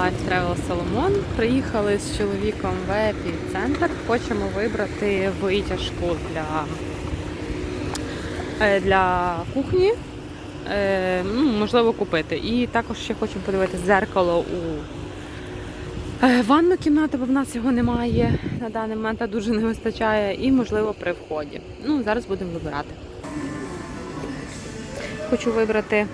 Life Travel Solomon. Приїхали з чоловіком в епіцентр. Хочемо вибрати витяжку для, е, для кухні. Е, ну, можливо, купити. І також ще хочемо подивитися зеркало у е, ванну кімнату, бо в нас його немає на даний момент, а дуже не вистачає. І, можливо, при вході. Ну, зараз будемо вибирати. Хочу вибрати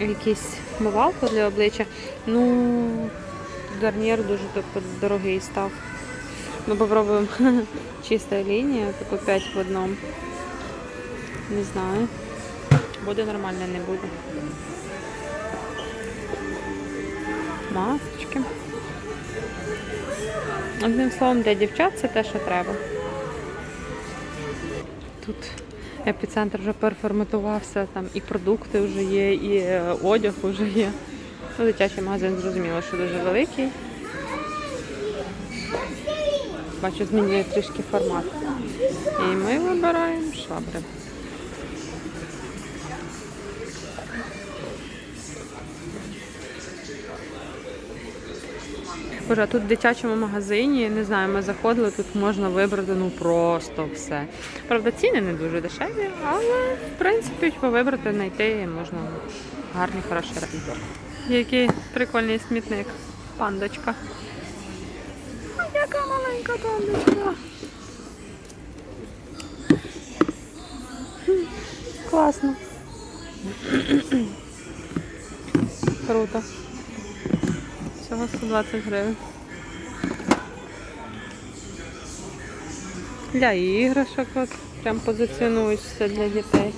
якийсь мивалку для обличчя. Ну, гарнір дуже дорогий став. Ми попробуємо чиста лінія, таку 5 в одному. Не знаю. Буде нормально, не буде. Масочки. Одним словом, для дівчат це те, що треба. Тут епіцентр вже переформатувався, там і продукти вже є, і е, одяг вже є. Ну, дитячий магазин зрозуміло, що дуже великий. Бачу, змінює трішки формат. І ми вибираємо швабри. Боже, тут в дитячому магазині, не знаю, ми заходили, тут можна вибрати ну просто все. Правда, ціни не дуже дешеві, але в принципі вибрати, знайти можна гарний, хороший район. Який прикольний смітник. Пандочка. А яка маленька пандочка. Класно. Круто. Всього 120 гривень. Для іграшок от, прям позиціонують все для дітей.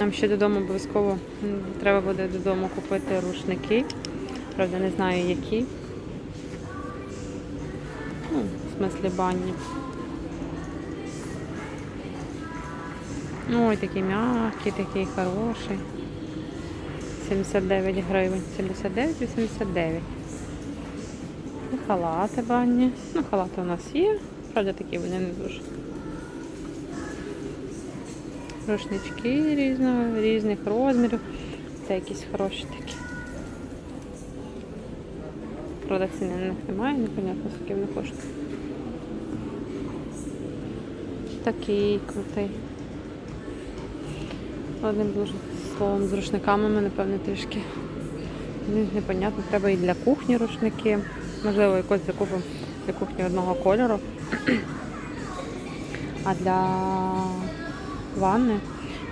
Нам ще додому обов'язково треба буде додому купити рушники. Правда, не знаю які. Ну, в смислі банні. Ой, такий м'який, такий хороший. 79 гривень. 79-89. І халати банні. Ну, халати у нас є. Правда, такі вони не дуже. Рушнички різного, різних розмірів. Це якісь хороші такі. Правда, ціни на них немає, непонятно, скільки вони коштують. Такий крутий. Одним дуже словом, з рушниками ми, напевно, трішки непонятно. Треба і для кухні рушники. Можливо, якось закупимо для кухні одного кольору. А для ванни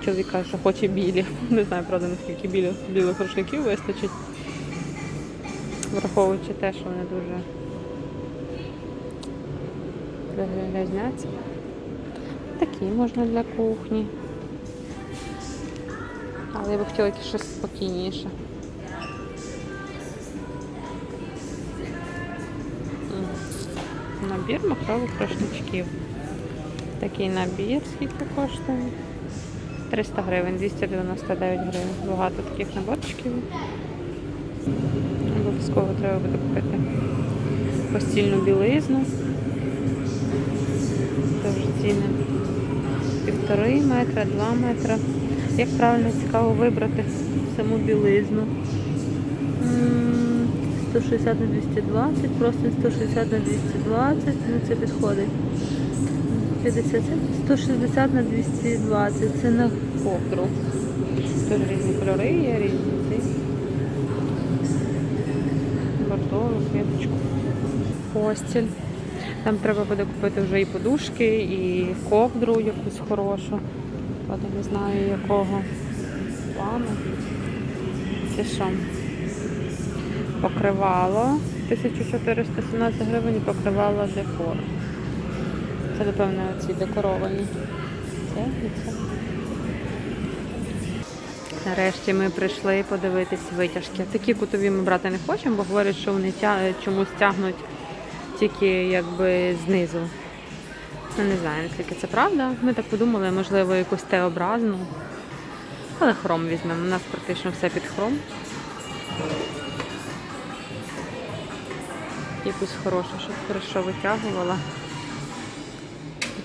чоловік каже, що хоче білі. Не знаю, правда, наскільки білі, білих рушників вистачить. Враховуючи те, що вони дуже грязняться. Такі можна для кухні. Але я би хотіла якесь щось спокійніше. Набір махрових рушничків. Такий набір скільки коштує? 300 гривень, 299 гривень. Багато таких наборчиків. Обов'язково треба буде купити постільну білизну. Теж ціни. Півтори метра, два метра. Як правильно цікаво вибрати саму білизну? 160 на 220, просто 160 на 220, ну це підходить. 57, 160 на 220, це на ковдру. Теж різні кольори є, різні ці. Бордову, квіточку. Постіль. Там треба буде купити вже і подушки, і ковдру якусь хорошу. Правда, не знаю якого плану. Це що? Покривало 1417 гривень покривало декор. Це, напевно, ці декоровані. Це це. Нарешті ми прийшли подивитись витяжки. Такі кутові ми брати не хочемо, бо говорять, що вони чомусь тягнуть тільки якби знизу. Ну, не знаю, наскільки це правда. Ми так подумали, можливо, якусь Т-образну. Але хром візьмемо. У нас практично все під хром. Якусь хорошу, щоб хорошо витягувала.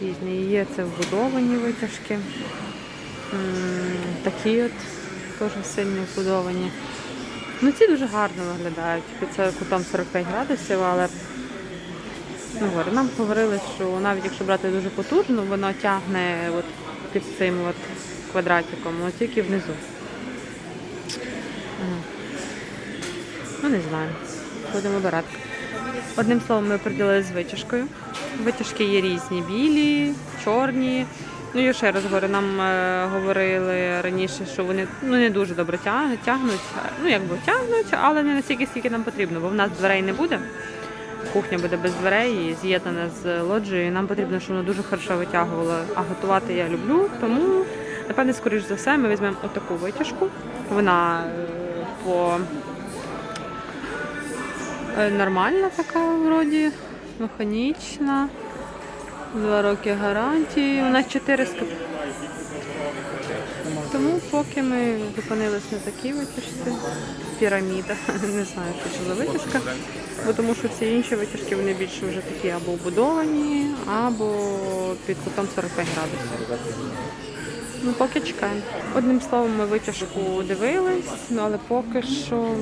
Різні є це вбудовані витяжки. Такі от Теж сильно вбудовані. Ну ці дуже гарно виглядають. Це кутом 45 градусів, але говорю, нам говорили, що навіть якщо брати дуже потужно, воно тягне от під цим от квадратиком, але тільки внизу. Ну, не знаю. Будемо обирати. Одним словом, ми приділили з витяжкою. Витяжки є різні, білі, чорні. Ну, я ще раз говорю, нам е, говорили раніше, що вони ну, не дуже добре тягнуть, тягнуть. Ну, якби тягнуть, але не настільки, скільки нам потрібно, бо в нас дверей не буде. Кухня буде без дверей і з'єднана з лоджією. Нам потрібно, щоб воно дуже хорошо витягувало. А готувати я люблю, тому напевне, скоріш за все, ми візьмемо отаку витяжку. Вона е, по Е, Нормальна така вроді, механічна. Два роки гарантії. У нас 400. Тому поки ми зупинились на такій витяжці, піраміда. Не знаю, що це за витяжка. Бо тому що всі інші витяжки вони більше вже такі або вбудовані, або під кутом 45 градусів. Ну, поки чекаємо. Одним словом, ми витяжку дивились, ну але поки що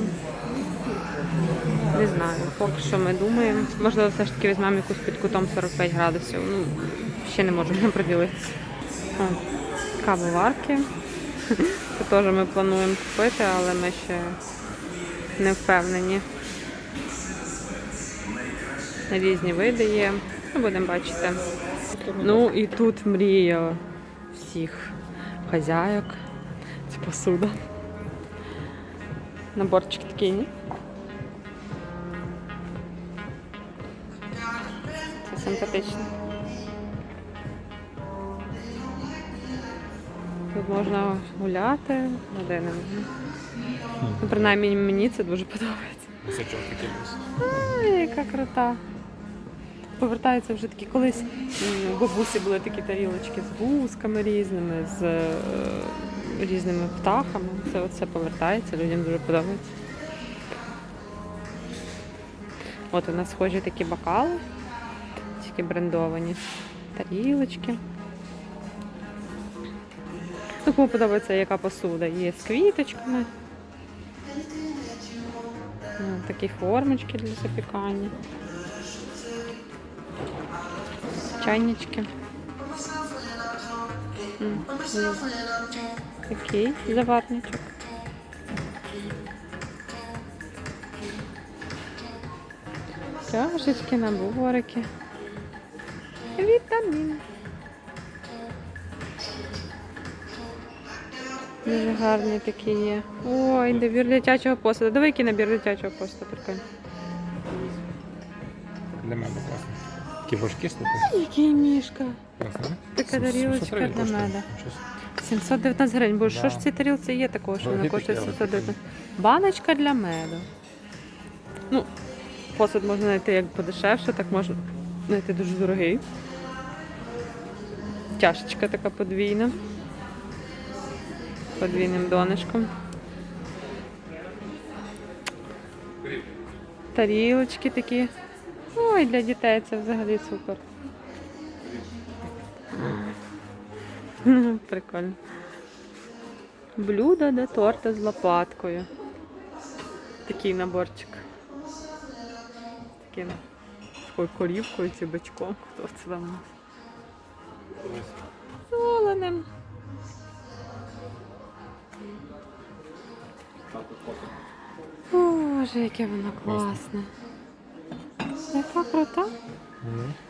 не знаю, поки що ми думаємо. Можливо, все ж таки візьмемо якусь під кутом 45 градусів. Ну, ще не можемо приділитися. Кавоварки. Це теж ми плануємо купити, але ми ще не впевнені. Різні види є. Ну, будемо бачити. Ну і тут мрія всіх хазяйок. Це посуда. Наборчик такий, ні? Це симпатично. Тут можна гуляти годинами. Ну, принаймні мені це дуже подобається. Сачок якийсь. Ай, яка крута. Повертаються вже такі колись в бабусі були такі тарілочки з гусками різними, з е, різними птахами. Це оце повертається, людям дуже подобається. От у нас схожі такі бокали, тільки брендовані. Тарілочки. Ну, кому подобається яка посуда. Є з квіточками. Ну, Такі формочки для запікання. Чайнички. Такий заварничок. Чашечки, наборики. Вітамін. Дуже гарні такі є. Ой, набір дитячого посуду. Давай який набір дитячого посуду, прикольно. Для мене класно. Такі важкі слухай. Який мішка. Класно. Така тарілочка для мене. 719 гривень, бо що ж в цій тарілці є такого, що вона коштує такі, 719. Баночка для меду. Ну, посуд можна знайти як подешевше, так можна знайти дуже дорогий. Чашечка така подвійна. Подвійним донышком. Тарілочки такі. Ой, для дітей це взагалі супер. Прикольно. Блюдо до торта з лопаткою. Такий наборчик. Таким такою корівкою чи бичком. Хто це там у нас? Соленим. Боже, яке воно класне. Яка крута.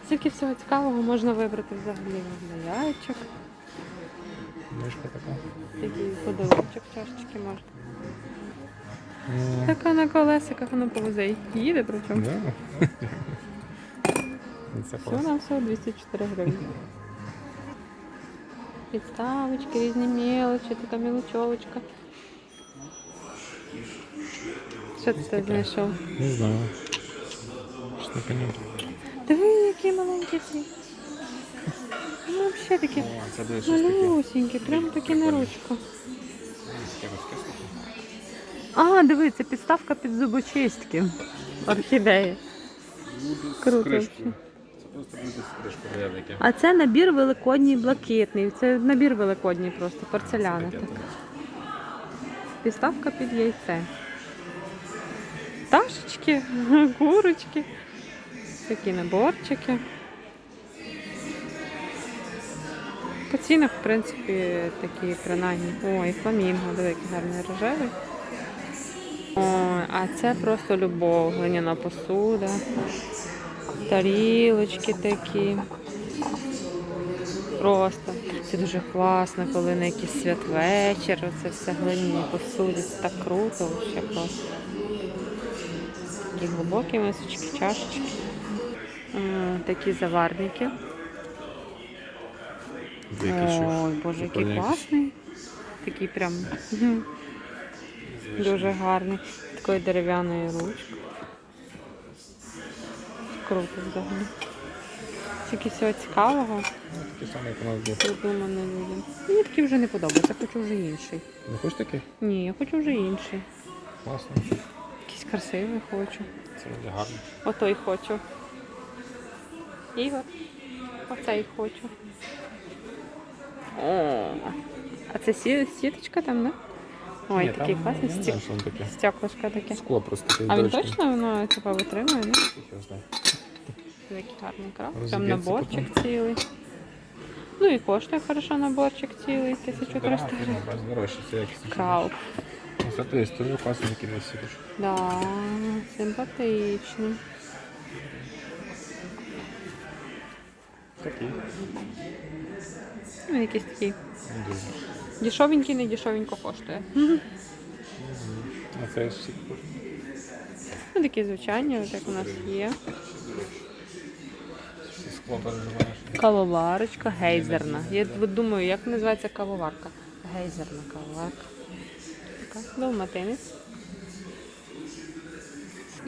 Скільки всього цікавого можна вибрати взагалі для яєчок. Мишка така. Такий подолочок, чашечки можна. Ну, Така на колесиках воно повезе. Їде причому. Це Все на все 204 гривні. Підставочки, різні мелочі, така мілочовочка. Що ти тут знайшов? Не знаю. Що не понятно. Диви, які маленькі ці. Ну, взагалі такі О, це буде щось таке. малюсінькі, прям такі на ручку. Таке. А, диви, це підставка під зубочистки. Орхідеї. Круто. Це просто буде з кришкою велике. А це набір великодній блакитний. Це набір великодній просто, порцеляна. Така. підставка під яйце. Пташечки, курочки, такі наборчики. По цінах, в принципі, такі принаймні. Ой, фламінго, диви, який гарний рожевий. Ой, а це просто любов, глиняна посуда, тарілочки такі. Просто це дуже класно, коли на якийсь святвечір, оце все глиняні посуді, це так круто, ще просто. Такі глибокі мисочки, чашечки. Такі заварники. Ой, боже, який класний. Такий прям дуже гарний. Такою дерев'яною ручкою. Круто взагалі. Тільки всього цікавого, Такі самі, як у нас був. придумано людям. Мені такий вже не подобається, хочу вже інший. Не хочеш такий? Ні, я хочу вже інший. Класно. Красивий хочу. Це буде гарно. Отой хочу. Ігор. Оцей хочу. О, а це сі- сіточка там, да? Ой, Ні, такий там, класний не стік. знаю, що воно таке. Стеклышко таке. Скло просто таке. А він точно воно типа витримує, знає. Який гарний крав. Там Розіб'ється наборчик цілий. Ну і коштує хорошо наборчик цілий, 1300 гривень. фірма, дорожче, це якось. Крау. Це ти класно такі десь сидиш. Да, симпатичний. Такий. Ну, якийсь такий. Не дуже. Дешевенький, не дешевенько коштує. А це всі Ну, такі звичайні, от як у нас є. всі скло переживаєш. Кавоварочка гейзерна. Я от думаю, як називається кавоварка? Гейзерна кавоварка. Така далматинець.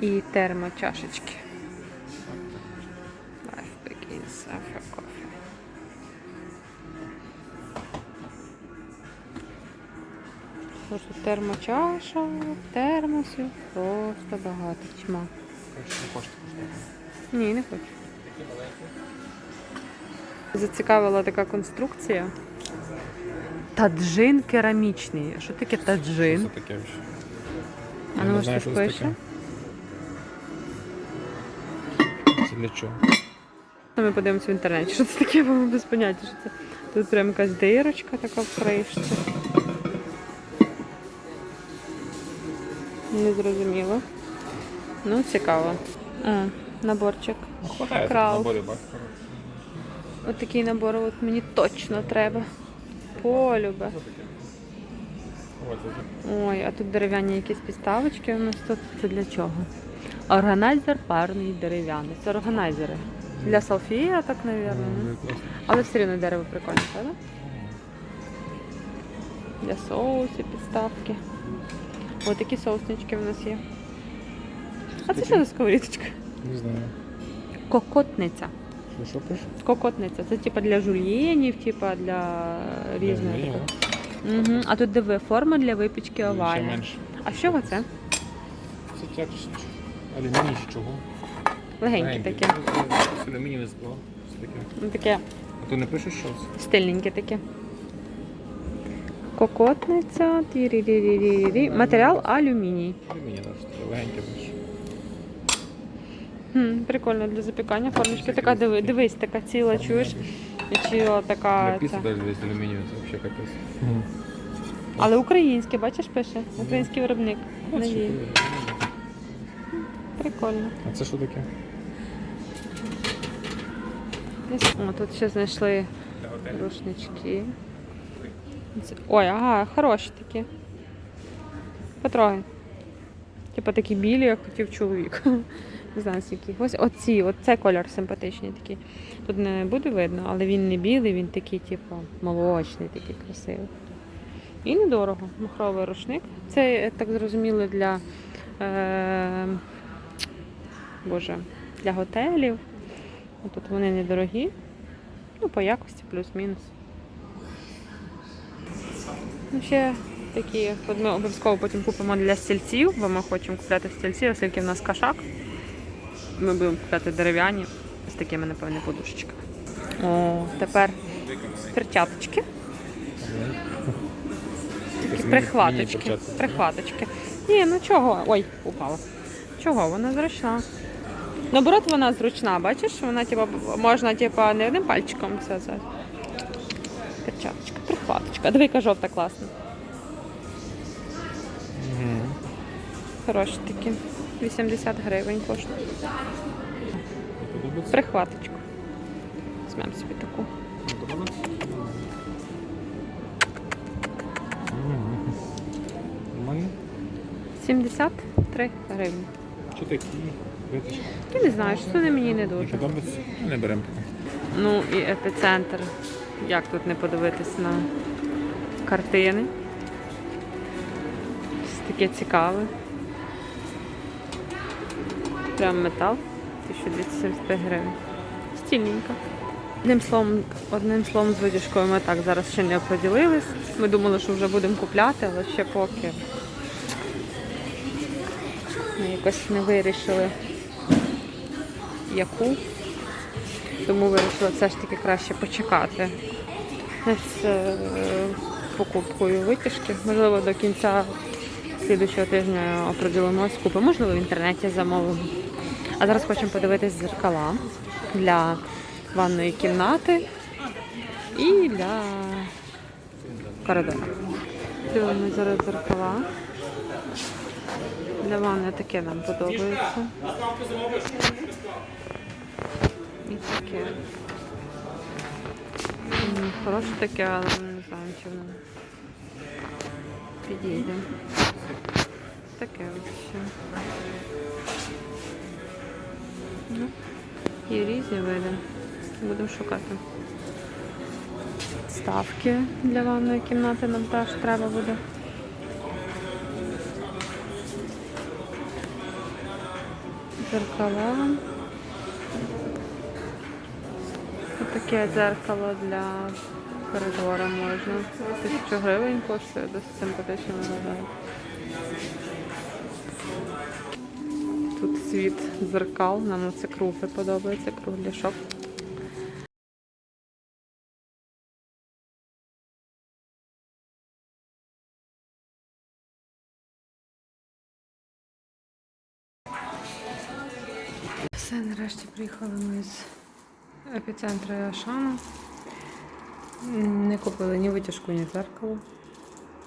І термочашечки. Life begins after coffee. Тут термочаша, термосів, просто багато тьма. Не хочеш. Ні, не хочу. Зацікавила така конструкція. Таджин керамічний. Що таке Що таджин? це таке? А ну не ось що це пише. Це для чого? Ну, Ми подивимося в інтернеті, що це таке, бо ми без поняття, що це. Тут прям якась дирочка така в кришці. Не зрозуміло. Ну, цікаво. О, наборчик. Ну, хватає тут наборів. От такий набор от мені точно треба. Полюбе. Ой, а тут дерев'яні якісь підставочки у нас тут. Це для чого? Органайзер парний дерев'яний. Це органайзери. Для салфія, так, мабуть. Ну. Але все рівно дерево прикольне, правда? Для соусів, підставки. Ось такі соуснички в нас є. А це що за сковорідочка? Не знаю. Кокотниця. Що, що пише? Кокотниця. Це типа для жульєнів, типа для різної. Ні, такої. Угу. А тут диви, форма для випічки Ще овальна. менше. А що це? Це як алюміній чи чого? Легенькі такі. Це алюмінієве скло. Це таке. Ну, Таке А ти не пишеш що це? стильненьке таке. Кокотниця. Тірі-рі-рі-рі-рі. Матеріал алюміній. Алюміній, так, легеньке більше. Хм, прикольно для запікання. Формочка така, диви, дивись, така ціла, чуєш? Ціла така. Піци навіть десь алюмінієве, це взагалі капець. Але українське, бачиш, пише? Український виробник. Надій. Прикольно. А це що таке? О, тут ще знайшли рушнички. Ой, ага, хороші такі. Потрогай. Типа такі білі, як хотів чоловік. Не знаю, з яких. Ось оці, от цей колір симпатичний такий. Тут не буде видно, але він не білий, він такий, типу, молочний, такий красивий. І недорого. Махровий рушник. Це, так зрозуміло, для, е, боже, для готелів. Тут вони недорогі. Ну, по якості плюс-мінус. Ну, ще такі, от ми обов'язково потім купимо для стільців, бо ми хочемо купляти стільці, оскільки в нас кашак. Ми будемо купляти дерев'яні з такими, напевне, подушечками. О, тепер перчаточки. Такі прихваточки. Прихваточки. Ні, ну чого? Ой, упала. Чого? Вона зручна. Наоборот, вона зручна, бачиш, вона типа можна типа не одним пальчиком це. це. Перчаточка, прихваточка. Диви, яка жовта класна. Хороші такі. 80 гривень коштує. Прихваточку. Візьмемо собі таку. Нормально? 73 гривні. Чи такі? Я не знаю, що це мені не дуже. подобається? Ну, Не беремо таке. Ну і епіцентр. Як тут не подивитись на картини? Щось таке цікаве. Прям метал. 1275 гривень. Стільненько. Одним словом, одним словом з витяжкою ми так зараз ще не поділились. Ми думали, що вже будемо купляти, але ще поки ми якось не вирішили, яку. Тому вирішила все ж таки краще почекати з е, покупкою витяжки. Можливо, до кінця слідуючого тижня оприділимось, купимо, можливо, в інтернеті замовимо. А зараз хочемо подивитись зеркала для ванної кімнати і для коридора. Дивимося зараз зеркала. Для ванни таке нам подобається. І таке. Хороше таке, але не знаю, чи воно підійде. Таке ще. Ну, є різні види. Будемо шукати. Ставки для ванної кімнати нам теж треба буде. Зеркала. Таке дзеркало для коридора можна. Тисячу гривень коштує, досить симпатично виглядає. Тут світ дзеркал, нам це кругле подобається, кругляшок. Все, нарешті приїхали ми з епіцентру Ашану. Не купили ні витяжку, ні дзеркало.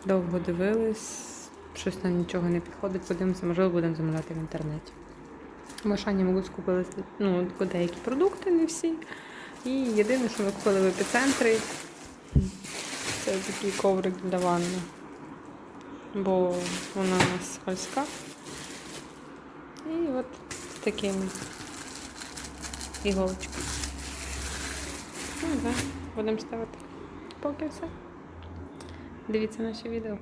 Довго дивились, щось нам нічого не підходить, подивимося, можливо, будемо замовляти в інтернеті. В Ашані ми скупили ну, деякі продукти, не всі. І єдине, що ми купили в епіцентрі, це такий коврик для ванни. Бо вона у нас скользка. І от з такими іголочками. Ну, так, будемо ставити. Поки все. Дивіться наші відео.